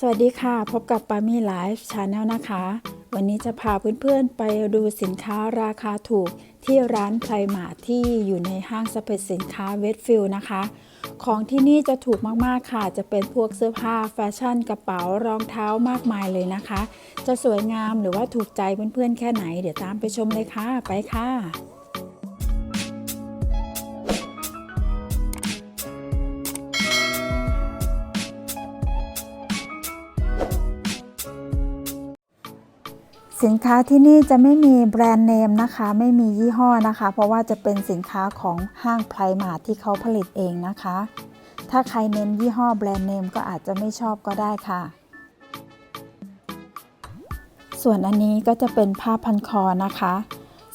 สวัสดีค่ะ พบกับปามี่ไลฟ์ชาแนลนะคะ วันนี้จะพาเพื่อนๆไปดูสินค้าราคาถูกที่ร้านไพรมาทที่อยู่ในห้างสรรพสินค้าเวสฟิลนะคะ ของที่นี่จะถูกมากๆค่ะ จะเป็นพวกเสื้อผ้าแฟชั่นกระเป๋ารองเท้ามากมายเลยนะคะ จะสวยงามหรือว่าถูกใจเพื่อนๆแค่ไหน เดี๋ยวตามไปชมเลยค่ะ ไปค่ะ สินค้าที่นี่จะไม่มีแบรนด์เนมนะคะ ไม่มียี่ห้อนะคะ เพราะว่าจะเป็นสินค้าของห้างไพรมาทที่เขาผลิตเองนะคะ ถ้าใครเน้นยี่ห้อแบรนด์เนมก็อาจจะไม่ชอบก็ได้ค่ะ ส่วนอันนี้ก็จะเป็นผ้าพันคอนะคะ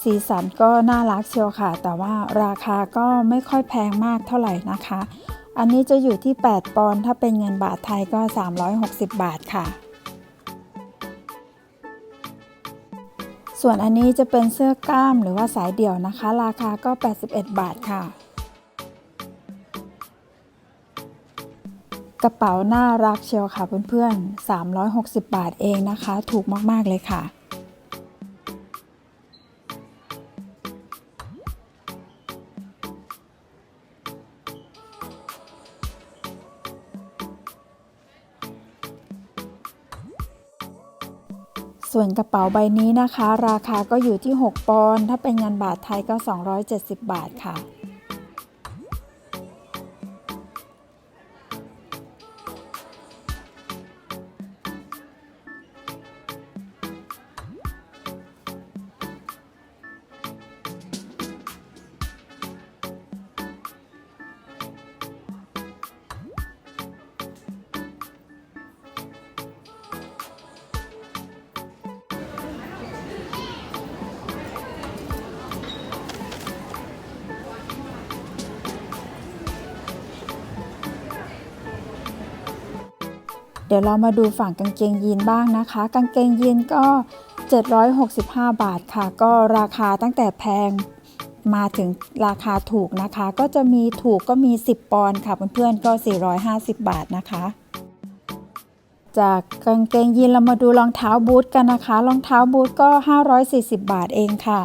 สีสันก็น่ารักเชียวค่ะ แต่ว่าราคาก็ไม่ค่อยแพงมากเท่าไหร่นะคะ อันนี้จะอยู่ที่ 8 ปอนด์ถ้าเป็นเงินบาทไทยก็ 360 บาทค่ะ ส่วนอันนี้จะเป็นเสื้อกล้ามหรือว่าสายเดี่ยวนะคะ ราคาก็ 81 บาทค่ะ กระเป๋าน่ารักเชียวค่ะเพื่อนๆ 360 บาทเองนะคะ ถูกมากๆเลยค่ะ ส่วนกระเป๋าใบนี้นะคะ ราคาก็อยู่ที่ 6 ปอนด์ถ้าเป็นเงินบาทไทยก็ 270 บาทค่ะ ดี๋ยวเรามาดูฝั่งกางเกงยีนบ้างนะคะ กางเกงยีนก็ 765 บาทค่ะ ก็ราคาตั้งแต่แพงมาถึงราคาถูกนะคะ ก็จะมีถูกก็มี 10 ปอนด์ค่ะเพื่อนๆก็ 450 บาทนะคะจากกางเกงยีนเรามาดูรองเท้าบูทกันนะคะ รองเท้าบูทก็ 540 บาทเองค่ะ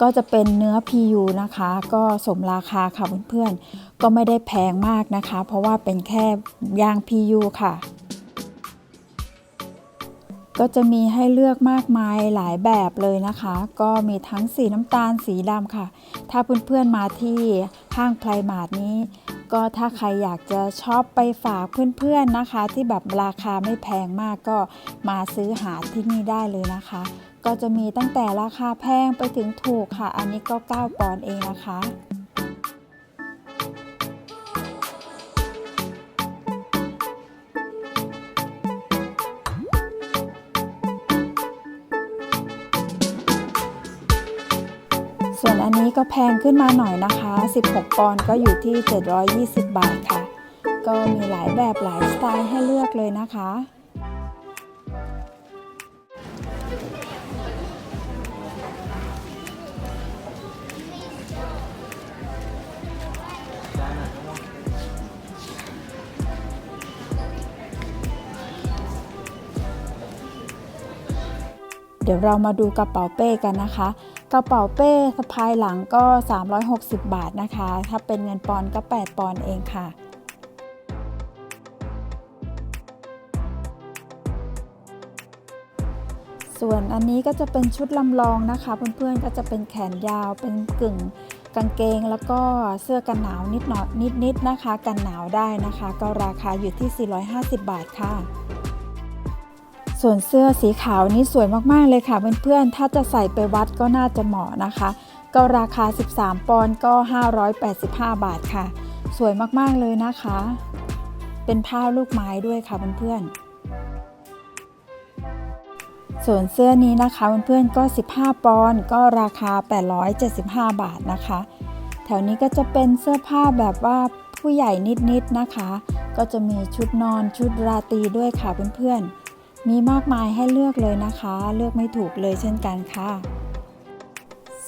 ก็จะเป็นเนื้อ PU นะคะ ก็สมราคาค่ะเพื่อนๆ ก็ไม่ได้แพงมากนะคะ เพราะว่าเป็นแค่ยาง PU ค่ะ ก็จะมีให้เลือกมากมายหลายแบบเลยนะคะ ก็มีทั้งสีน้ำตาลสีดำค่ะ ถ้าเพื่อนๆมาที่ห้างไพรมาร์ทนี้ ก็ถ้าใครอยากจะชอบไปฝากเพื่อนๆนะคะ ที่แบบราคาไม่แพงมากก็มาซื้อหาที่นี่ได้เลยนะคะ ก็จะมีตั้งแต่ราคาแพงไปถึงถูกค่ะ อันนี้ก็ 9 ปอนด์เองนะคะ ส่วนอันนี้ก็แพงขึ้นมาหน่อยนะคะ 16 ปอนด์ก็อยู่ที่ 720 บาทค่ะ ก็มีหลายแบบหลายสไตล์ให้เลือกเลยนะคะ เดี๋ยวเรามาดูกระเป๋าเป้กันนะคะ กระเป๋าเป้สะพายหลังก็ 360 บาทนะคะ ถ้าเป็นเงินปอนก็ 8 ปอนเองค่ะส่วนอันนี้ก็จะเป็นชุดลำลองนะคะ เพื่อนๆก็จะเป็นแขนยาวเป็นกึ่งกางเกงแล้วก็เสื้อกันหนาวนิดหน่อยนิดๆนะคะ กันหนาวได้นะคะ ก็ราคาอยู่ที่ 450 บาทค่ะ ส่วนเสื้อสีขาวนี้สวยมากๆเลยค่ะเพื่อนๆ ถ้าจะใส่ไปวัดก็น่าจะเหมาะนะคะ ก็ราคา 13 ปอนด์ก็ 585 บาทค่ะ สวยมากๆเลยนะคะ เป็นผ้าลูกไม้ด้วยค่ะเพื่อนๆ ส่วนเสื้อนี้นะคะเพื่อนๆ ก็ 15 ปอนด์ก็ราคา 875 บาทนะคะ แถวนี้ก็จะเป็นเสื้อผ้าแบบว่าผู้ใหญ่นิดๆนะคะ ก็จะมีชุดนอนชุดราตรีด้วยค่ะเพื่อนๆ มีมากมายให้เลือกเลยนะคะ เลือกไม่ถูกเลยเช่นกันค่ะ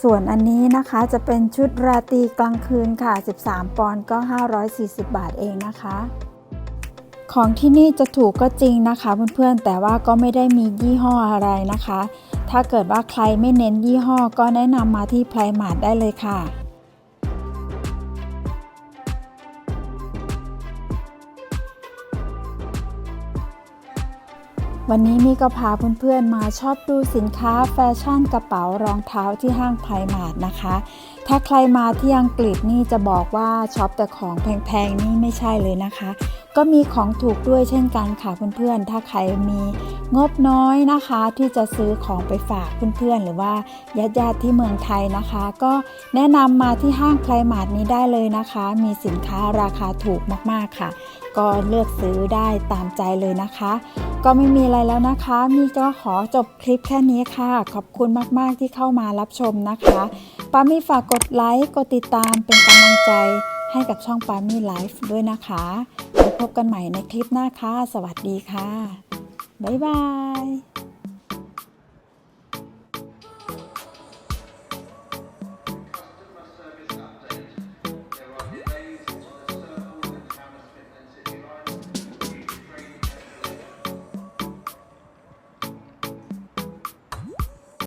ส่วนอันนี้นะคะจะเป็นชุดราตรีกลางคืนค่ะ 13 ปอนด์ก็ 540 บาทเองนะคะ ของที่นี่จะถูกก็จริงนะคะเพื่อนๆ แต่ว่าก็ไม่ได้มียี่ห้ออะไรนะคะ ถ้าเกิดว่าใครไม่เน้นยี่ห้อก็แนะนำมาที่ไพรมาร์ทได้เลยค่ะ วันนี้มีก็พาเพื่อนๆมาชอบดูสินค้าแฟชั่นกระเป๋ารองเท้าที่ห้างไพรมาร์ทนะคะ ถ้าใครมาที่อังกฤษนี่จะบอกว่าช็อปแต่ของแพงๆนี่ไม่ใช่เลยนะคะ ก็มีของถูกด้วยเช่นกันค่ะเพื่อนๆ ถ้าใครมีงบน้อยนะคะ ที่จะซื้อของไปฝากเพื่อนๆ หรือว่าญาติๆที่เมืองไทยนะคะ ก็แนะนำมาที่ห้างไพรมาร์ทนี้ได้เลยนะคะ มีสินค้าราคาถูกมากๆค่ะ ก็เลือกซื้อได้ตามใจเลยนะคะ ก็ไม่มีอะไรแล้วนะคะ มีก็ขอจบคลิปแค่นี้ค่ะ ขอบคุณมากๆที่เข้ามารับชมนะคะปามี่ฝากกดไลค์กดติดตามเป็นกำลังใจ ให้กับช่องปามี่ไลฟ์ด้วยนะคะไว้พบกันใหม่ในคลิปหน้าค่ะ สวัสดีค่ะ บ๊ายบาย